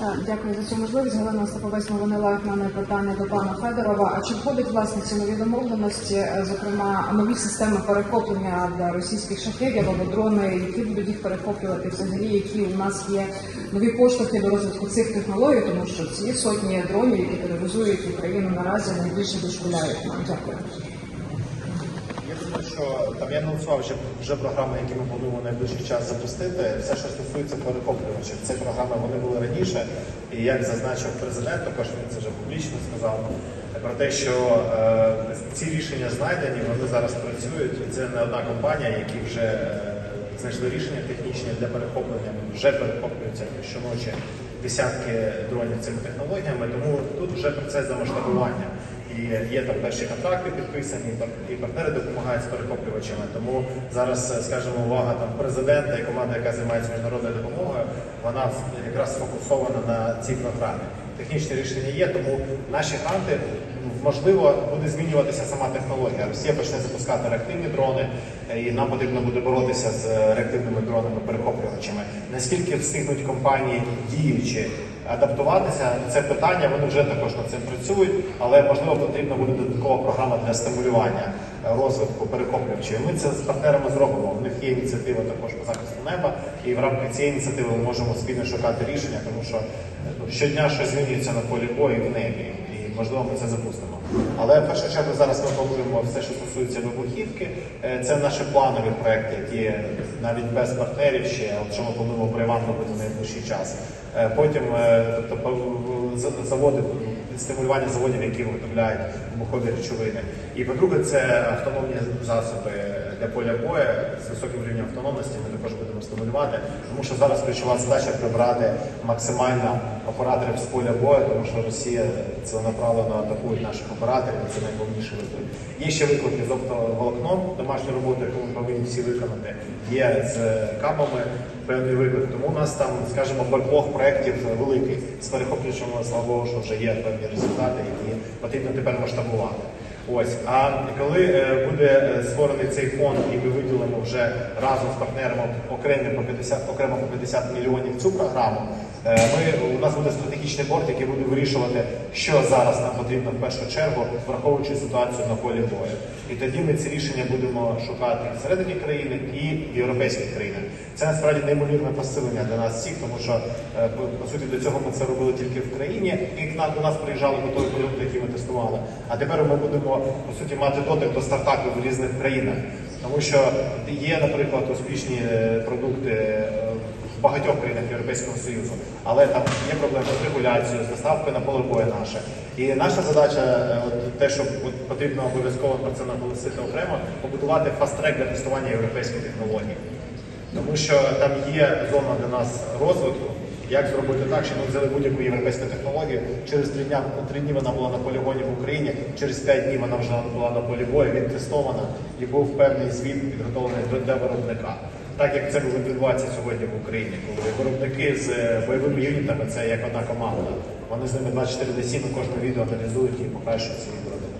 Дякую за цю можливість. Галина Остаповець, новини лайв. Мене питання до пана Федорова. А чи входять власне ці нові домовленості, е, зокрема нові системи перехоплення для російських шахедів або дрони, які будуть їх перехоплювати взагалі, які у нас є нові поштовхи до розвитку цих технологій, тому що ці сотні дронів, які тероризують Україну наразі, найбільше дошкуляють нам. Дякую. Що там я анонсував вже, вже програми, які ми плануємо найближчий час запустити. Все, що стосується перехоплювачів, ці програми вони були раніше. І як зазначив президент, також він це вже публічно сказав про те, що е, ці рішення знайдені, вони зараз працюють. Це не одна компанія, які вже е, знайшли рішення технічні для перехоплення. Вже перехоплюються щоночі десятки дронів цими технологіями. Тому тут вже процес замасштабування. І є там перші контракти підписані, і партнери допомагають з перехоплювачами. Тому зараз, е, скажімо, увага там президента і команда, яка займається міжнародною допомогою, вона якраз сфокусована на цій програмі. Технічні рішення є, тому наші гранти можливо буде змінюватися сама технологія. Росія почне запускати реактивні дрони, е, і нам потрібно буде боротися з реактивними дронами перехоплювачами. Наскільки встигнуть компанії діючі адаптуватися, це питання. Вони вже також над цим працюють, але можливо потрібна буде додаткова програма для стимулювання розвитку перехоплювачів. Ми це з партнерами зробимо. В них є ініціатива також по захисту неба, і в рамках цієї ініціативи ми можемо спільно шукати рішення, тому що е, ну, щодня щось змінюється на полі бою в небі. Можливо ми це запустимо. Але в першу чергу зараз ми плануємо все, що стосується вибухівки. Е, Це наші планові проекти, які навіть без партнерів ще, що ми плануємо Брейван робити найближчий час. Е, Потім е, тобто, заводи, стимулювання заводів, які виготовляють вибухові речовини. І по-друге, це автономні засоби для поля бою з високим рівнем автономності. Ми також будемо стимулювати, тому що зараз ключова задача прибрати максимально операторів з поля бою, тому що Росія ціленаправленно атакує наших операторів. Це найголовніший виклик. Є ще виклики з оптоволокном, домашню роботу, яку ми повинні всі виконати. Є з кабами певний виклик. Тому у нас там, скажімо, беклог проєктів великий. З перехоплюючими, слава Богу, що вже є певні результати, які потрібно тепер масштабувати. Ось, а коли е, буде е, створений цей фонд, і ми виділимо вже разом з партнерами окремі по 50, окремо по 50 мільйонів цю програму, ми, у нас буде стратегічний борт, який буде вирішувати, що зараз нам потрібно в першу чергу, враховуючи ситуацію на полі бою. І тоді ми ці рішення будемо шукати всередині країни і в європейських країнах. Це насправді неймовірне посилення для нас всіх, тому що е, по, суті до цього ми це робили тільки в країні, і до нас приїжджали готові продукти, які ми тестували. А тепер ми будемо по суті мати дотик до стартапів в різних країнах, тому що є, наприклад, успішні е, продукти. Багатьох країнах Європейського Союзу, але там є проблеми з регуляцією, з доставкою на поле бою наше. І наша задача, е, от те, що от потрібно обов'язково про це наголосити окремо, побудувати фаст-трек для тестування європейських технологій. Тому що там є зона для нас розвитку. Як зробити так, щоб ми взяли будь-яку європейську технологію, через три дня три дні вона була на полігоні в Україні, через п'ять днів вона вже була на полі бою, відтестована і був певний звіт підготовлений для виробника. Так як це відбувається сьогодні в Україні, коли виробники з е, бойовими юнітами це як одна команда. Вони з ними 24 на 7 кожне відео аналізують і покращують свої виробництва.